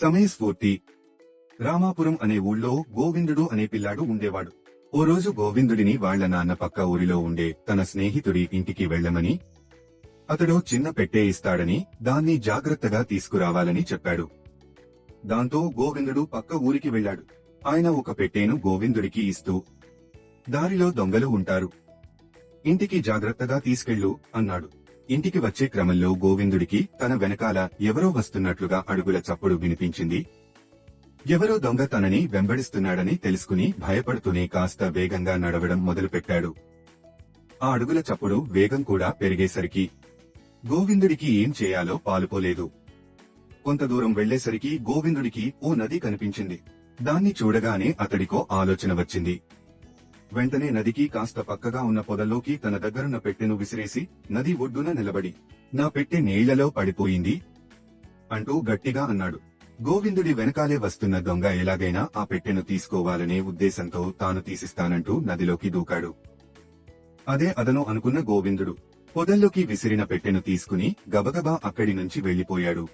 సమయస్ఫూర్తి. రామాపురం అనే ఊళ్ళో గోవిందుడు అనే పిల్లాడు ఉండేవాడు. ఓ రోజు గోవిందుడిని వాళ్ళ నాన్న పక్క ఊరిలో ఉండే తన స్నేహితుడి ఇంటికి వెళ్ళమని అతడు చిన్న పెట్టే ఇస్తాడని దాన్ని జాగ్రత్తగా తీసుకురావాలని చెప్పాడు. దాంతో గోవిందుడు పక్క ఊరికి వెళ్ళాడు. ఆయన ఒక పెట్టేను గోవిందుడికి ఇస్తూ దారిలో దొంగలు ఉంటారు. ఇంటికి జాగ్రత్తగా తీసుకెళ్ళు అన్నాడు. ఇంటికి వచ్చే క్రమంలో గోవిందుడికి తన వెనకాల ఎవరో వస్తున్నట్లుగా అడుగుల చప్పుడు వినిపించింది. ఎవరో దొంగ తనని వెంబడిస్తున్నాడని తెలుసుకుని భయపడుతూనే కాస్త వేగంగా నడవడం మొదలుపెట్టాడు. ఆ అడుగుల చప్పుడు వేగం కూడా పెరిగేసరికి గోవిందుడికి ఏం చేయాలో పాలుపోలేదు. కొంత దూరం వెళ్ళేసరికి గోవిందుడికి ఓ నది కనిపించింది. దాన్ని చూడగానే అతడికో ఆలోచన వచ్చింది. వెంటనే నదికి కాస్త పక్కగా ఉన్న పొదల్లోకి తన దగ్గరున్న పెట్టెను విసిరేసి నది ఒడ్డున నిలబడి నా పెట్టె నీళ్ళలో పడిపోయింది అంటూ గట్టిగా అన్నాడు. గోవిందుడి వెనకాలే వస్తున్న దొంగ ఎలాగైనా ఆ పెట్టెను తీసుకోవాలనే ఉద్దేశంతో తాను తీసిస్తానంటూ నదిలోకి దూకాడు. అదే అదను అనుకున్న గోవిందుడు. పొదల్లోకి విసిరిన పెట్టెను తీసుకుని గబగబా అక్కడి నుంచి వెళ్ళిపోయాడు